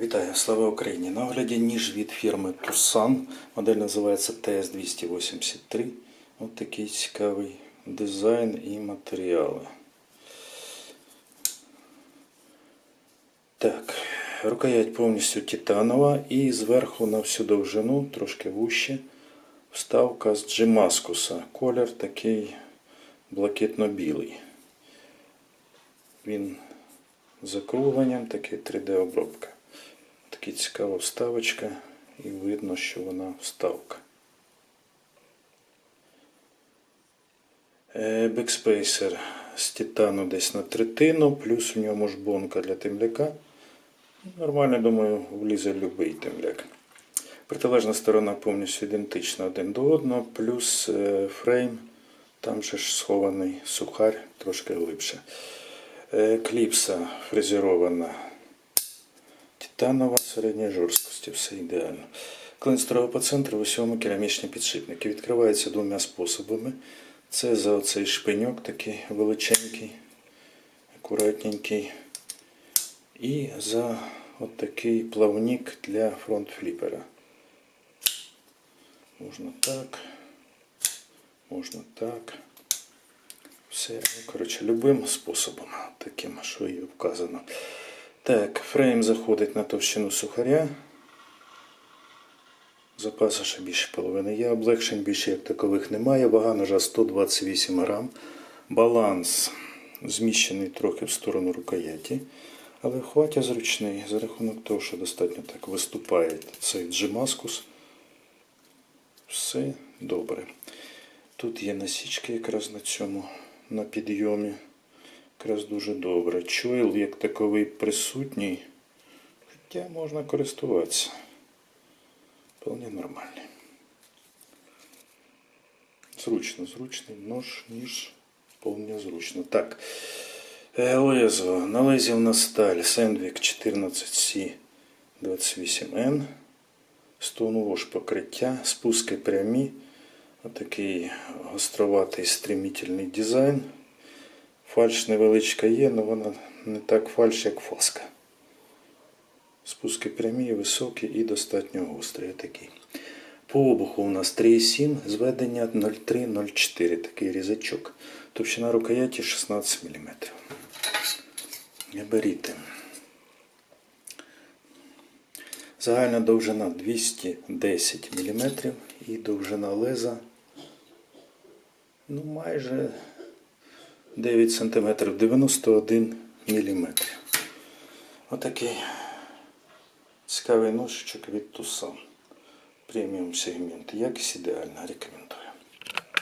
Вітаю, слава Україні! На огляді ніж від фірми Tucson. Модель називається TS283. Ось такий цікавий дизайн і матеріали. Так, рукоять повністю титанова і зверху на всю довжину, трошки вуще, вставка з джимаскуса. Колір такий блакитно-білий. Він закругленням, такий 3D-обробка. Така цікава вставочка і видно, що вона вставка. Е, Бекспейсер з титану десь на третину, плюс в ньому ж бонка для темляка. Нормально, думаю, влізе будь-який темляк. Протилежна сторона повністю ідентична один до одного, плюс е, фрейм, там же ж схований сухар трошки глибше. Е, Кліпса фрезерована титанова середньої жорсткості, все ідеально. Клин по центру в усьому керамічні підшипники. Відкриваються двома способами. Це за оцей шпиньок такий величенький, акуратненький. І за от такий плавник для фронт-фліпера. Можна так, можна так. Все, коротше, любим способом, таким, що і вказано. Так, фрейм заходить на товщину сухаря. Запасу ще більше половини є, облегшень більше як такових немає. Вага ножа 128 грам. Баланс зміщений трохи в сторону рукояті. Але хватя зручний за рахунок того, що достатньо так виступає цей джимаскус. Все добре. Тут є насічки якраз на цьому, на підйомі. Якраз дуже добре. Чойл як таковий присутній, хоча можна користуватися. Вполне нормальний. Зручно, зручний нож, ніж вполне зручно. Так. Е, Лезо. На сталь Sandvik 14C 28N. Stonewash покриття, спуски прямі. Отакий гостроватий стремительний дизайн. Фальш невеличка є, але вона не так фальш, як фаска. Спуски прямі, високі і достатньо гострі. Такий. По обуху у нас 3,7, зведення 0,3-0,4, такий різачок. Товщина рукояті 16 мм. Габаріти. Загальна довжина 210 мм і довжина леза ну, майже 9 см 91 мм. Отакий цікавий ножичок від Тусан. Преміум сегмент. Якість ідеальна, рекомендую.